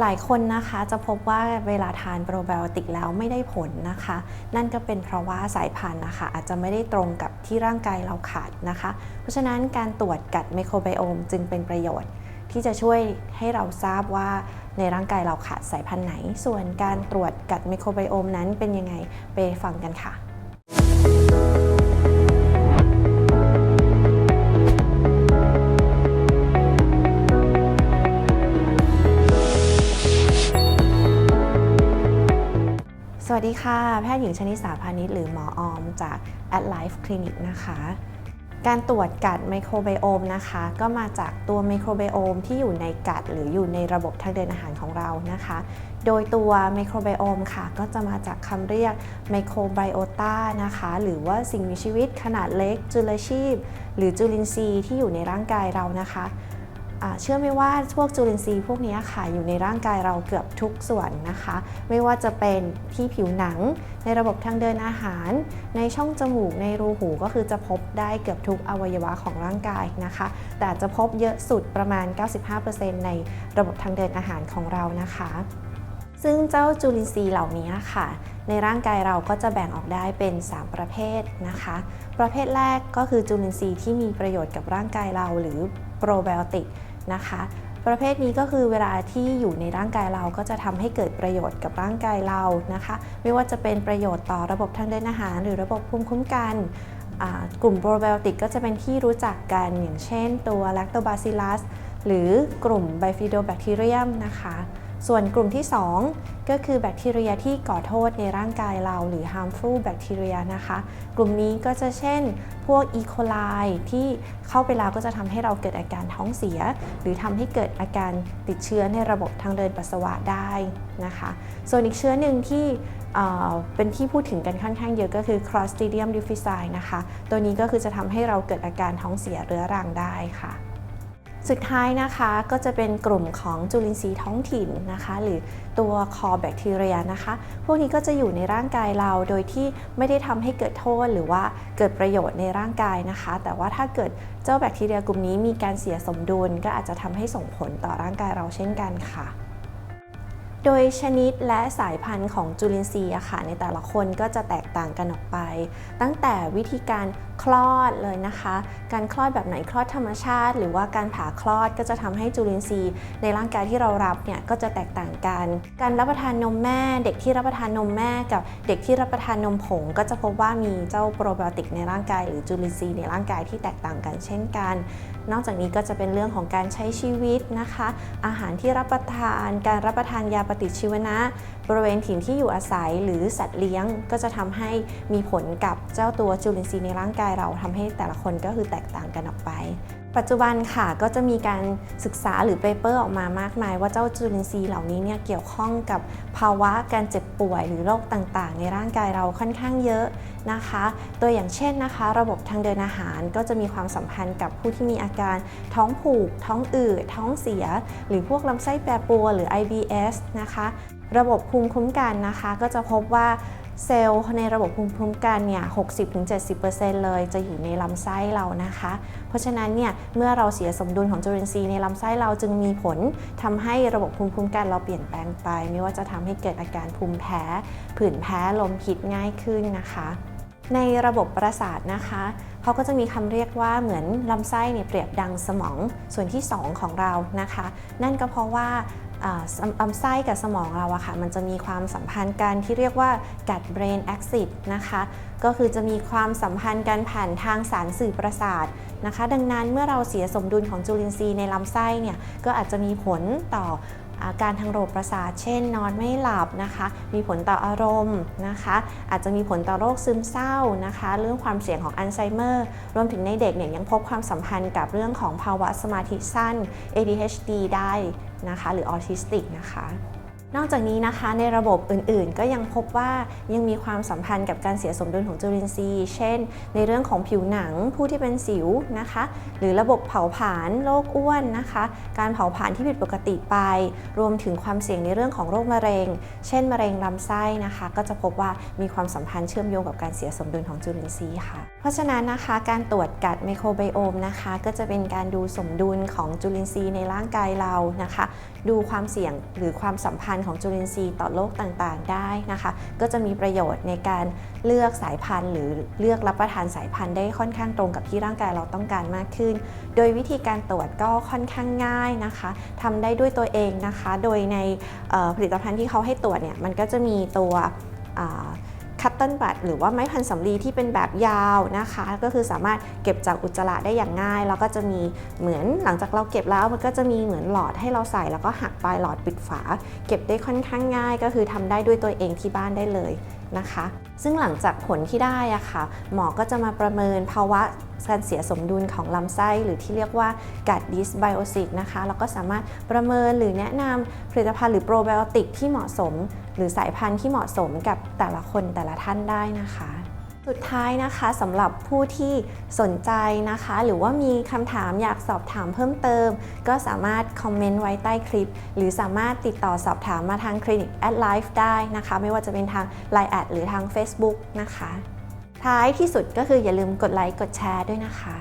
หลายคนนะคะจะพบว่าเวลาทานโปรไบโอติกแล้วไม่ได้ผลนะคะ นั่นก็เป็นเพราะว่าสายพันธุ์นะคะ อาจจะไม่ได้ตรงกับที่ร่างกายเราขาดนะคะ เพราะฉะนั้นการตรวจกัดไมโครไบโอมจึงเป็นประโยชน์ ที่จะช่วยให้เราทราบว่าในร่างกายเราขาดสายพันธุ์ไหน ส่วนการตรวจกัดไมโครไบโอมนั้นเป็นยังไงไปฟังกันค่ะ วัสดีค่ะ แพทย์หญิงชนิสาพานิชหรือหมอออมจาก At Life Clinic นะคะ การตรวจกัดไมโครไบโอมนะคะ ก็มาจากตัวไมโครไบโอมที่อยู่ในกัดหรืออยู่ในระบบทางเดินอาหารของเรานะคะ โดยตัวไมโครไบโอมค่ะ ก็จะมาจากคำเรียกไมโครไบโอตานะคะ หรือว่าสิ่งมีชีวิตขนาดเล็ก จุลชีพ หรือจุลินทรีย์ที่อยู่ในร่างกายเรานะคะ เชื่อไหมว่าพวกจุลินทรีย์พวกนี้ค่ะอยู่ในร่างกายเราเกือบทุกส่วนนะคะ ไม่ว่าจะเป็นที่ผิวหนัง ในระบบทางเดินอาหาร ในช่องจมูกในรูหูก็คือจะพบได้เกือบทุกอวัยวะของร่างกายนะคะ แต่จะพบเยอะสุดประมาณ 95%ในระบบทางเดินอาหารของเรานะคะ ซึ่งเจ้าจุลินทรีย์เหล่านี้ค่ะ ในร่างกายเราก็จะแบ่งออกได้เป็น 3 ประเภทนะคะ ประเภทแรกก็คือจุลินทรีย์ที่มีประโยชน์กับร่างกายเราหรือโปรไบโอติก นะคะ ประเภทนี้ก็คือเวลาที่อยู่ในร่างกายเราก็จะทำให้เกิดประโยชน์กับร่างกายเรานะคะ ไม่ว่าจะเป็นประโยชน์ต่อระบบทางเดินอาหาร หรือระบบภูมิคุ้มกันกลุ่มโปรไบโอติกก็จะเป็นที่รู้จักกันอย่างเช่นตัวแลคโตบาซิลัสหรือกลุ่มไบฟิโดแบคทีเรียมนะคะ ส่วนกลุ่มที่ 2 ก็คือแบคทีเรียที่ก่อโทษในร่างกายเราหรือ harmful bacteria นะคะ กลุ่มนี้ก็จะเช่น พวก E. coli ที่เข้าไปแล้วก็จะทำให้เราเกิดอาการท้องเสีย หรือทำให้เกิดอาการติดเชื้อในระบบทางเดินปัสสาวะได้นะคะ ส่วนอีกเชื้อหนึ่งที่เเป็นที่พูดถึงกันค่อนข้างเยอะก็คือ Clostridium difficile นะคะ ตัวนี้ก็คือจะทำให้เราเกิดอาการท้องเสียเรื้อรังได้ค่ะ สุดท้ายนะคะก็จะเป็นกลุ่มของจุลินทรีย์ท้องถิ่นนะคะ หรือตัวคอแบคทีเรียนะคะ พวกนี้ก็จะอยู่ในร่างกายเราโดยที่ไม่ได้ทำให้เกิดโทษหรือว่าเกิดประโยชน์ในร่างกายนะคะ แต่ว่าถ้าเกิดเจ้าแบคทีเรียกลุ่มนี้มีการเสียสมดุล ก็อาจจะทำให้ส่งผลต่อร่างกายเราเช่นกันค่ะ โดยชนิดและสายพันธุ์ของจุลินทรีย์อะค่ะในแต่ละคนก็จะแตกต่างกันออกไป ตั้งแต่วิธีการคลอดเลยนะคะ การคลอดแบบไหนคลอดธรรมชาติ หรือว่าการผ่าคลอดก็จะทำให้จุลินทรีย์ ในร่างกายที่เรารับเนี่ยก็จะแตกต่างกัน การรับประทานนมแม่ เด็กที่รับประทานนมแม่ กับเด็กที่รับประทานนมผง ก็จะพบว่ามีเจ้าโปรไบโอติกในร่างกาย หรือจุลินทรีย์ในร่างกายที่แตกต่างกันเช่นกันนอกจากนี้ก็จะเป็นเรื่องของการใช้ชีวิตนะคะ อาหารที่รับประทาน การรับประทานยาปฏิชีวนะ บริเวณถิ่นที่อยู่อาศัยหรือสัตว์เลี้ยงก็จะทำให้มีผลกับเจ้าตัวจุลินทรีย์ในร่างกายเราทำให้แต่ละคนก็คือแตกต่างกันออกไปปัจจุบันค่ะก็จะมีการศึกษาหรือเปเปอร์ออกมามากมาย ว่าเจ้าจุลินทรีย์เหล่านี้เนี่ยเกี่ยวข้องกับภาวะการเจ็บป่วยหรือโรคต่างๆ ในร่างกายเราค่อนข้างเยอะนะคะ ตัวอย่างเช่นนะคะ ระบบทางเดินอาหารก็จะมีความสัมพันธ์กับผู้ที่มีอาการท้องผูก ท้องอืด ท้องเสีย หรือพวกลำไส้แปรปรวนหรือ IBS นะคะ ระบบภูมิคุ้มกันนะคะ ก็จะพบว่าเซลล์ในระบบภูมิคุ้มกันเนี่ย 60-70%เลยจะอยู่ในลำไส้เรานะคะ เพราะฉะนั้นเนี่ย เมื่อเราเสียสมดุลของจุลินทรีย์ในลำไส้เราจึงมีผลทำให้ระบบภูมิคุ้มกันเราเปลี่ยนแปลงไป ไม่ว่าจะทำให้เกิดอาการภูมิแพ้ ผื่นแพ้ ลมพิษง่ายขึ้นนะคะ ในระบบประสาทนะคะเขาก็จะมีคำเรียกว่าเหมือนลำไส้เนี่ยเปรียบดังสมองส่วนที่ 2 ของเรานะคะ นั่นก็เพราะว่าอ่าลำไส้กับสมองเราอะค่ะมันจะมีความสัมพันธ์กันที่เรียกว่า gut brain axis นะคะก็คือจะมีความสัมพันธ์กันผ่านทางสารสื่อประสาทนะคะ ดังนั้นเมื่อเราเสียสมดุลของจุลินทรีย์ในลำไส้เนี่ยก็อาจจะมีผลต่อ อาการทางระบบประสาท เช่น นอนไม่หลับนะคะ มีผลต่ออารมณ์นะคะ อาจจะมีผลต่อโรคซึมเศร้านะคะ เรื่องความเสี่ยงของอัลไซเมอร์ รวมถึงในเด็กเนี่ยยังพบความสัมพันธ์กับเรื่องของภาวะสมาธิสั้น ADHD ได้นะคะ หรือออทิสติกนะคะ นอกจากนี้นะคะในระบบอื่นๆ ก็ยังพบว่ายังมีความสัมพันธ์กับการเสียสมดุลของจุลินทรีย์ เช่น ในเรื่องของผิวหนังผู้ที่เป็นสิวนะคะ หรือระบบเผาผลาญโรคอ้วนนะคะ การเผาผลาญที่ผิดปกติไป รวมถึงความเสี่ยงในเรื่องของโรคมะเร็ง เช่น มะเร็งลำไส้นะคะ ก็จะพบว่ามีความสัมพันธ์เชื่อมโยงกับการเสียสมดุลของจุลินทรีย์ค่ะ เพราะฉะนั้นนะคะการตรวจกัดไมโครไบโอมนะคะก็จะเป็นการดูสมดุลของจุลินทรีย์ในร่างกายเรานะคะ ดูความเสี่ยงหรือความสัมพันธ์ของจุลินทรีย์ต่อโรคต่างๆได้นะคะ ก็จะมีประโยชน์ในการเลือกสายพันธุ์ หรือเลือกรับประทานสายพันธุ์ได้ค่อนข้างตรงกับที่ร่างกายเราต้องการมากขึ้น โดยวิธีการตรวจก็ค่อนข้างง่ายนะคะทำได้ด้วยตัวเองนะคะ โดยในผลิตภัณฑ์ที่เขาให้ตรวจเนี่ยมันก็จะมีตัว คัตเติลบัตหรือว่าไม้พันสำลีที่เป็นแบบยาวนะคะ ก็คือสามารถเก็บจากอุจจาระได้อย่างง่าย แล้วก็จะมีเหมือนหลังจากเราเก็บแล้วมันก็จะมีเหมือนหลอดให้เราใส่ แล้วก็หักปลายหลอดปิดฝา เก็บได้ค่อนข้างง่าย ก็คือทำได้ด้วยตัวเองที่บ้านได้เลย นะคะ ซึ่งหลังจากผลที่ได้อะค่ะ หมอก็จะมาประเมินภาวะการเสียสมดุลของลำไส้ หรือที่เรียกว่ากัดดิสไบโอซิสนะคะ แล้วก็สามารถประเมินหรือแนะนำผลิตภัณฑ์หรือโปรไบโอติกที่เหมาะสม หรือสายพันธุ์ที่เหมาะสมกับแต่ละคนแต่ละท่านได้นะคะ สุดท้ายนะคะสำหรับผู้ที่สนใจนะคะ หรือว่ามีคำถามอยากสอบถามเพิ่มเติม ก็สามารถคอมเมนต์ไว้ใต้คลิป หรือสามารถติดต่อสอบถามมาทางคลินิกแอดไลฟ์ได้นะคะ ไม่ว่าจะเป็นทาง Line แอดหรือทาง Facebook นะคะ ท้ายที่สุดก็คืออย่าลืมกดไลค์กดแชร์ด้วยนะคะ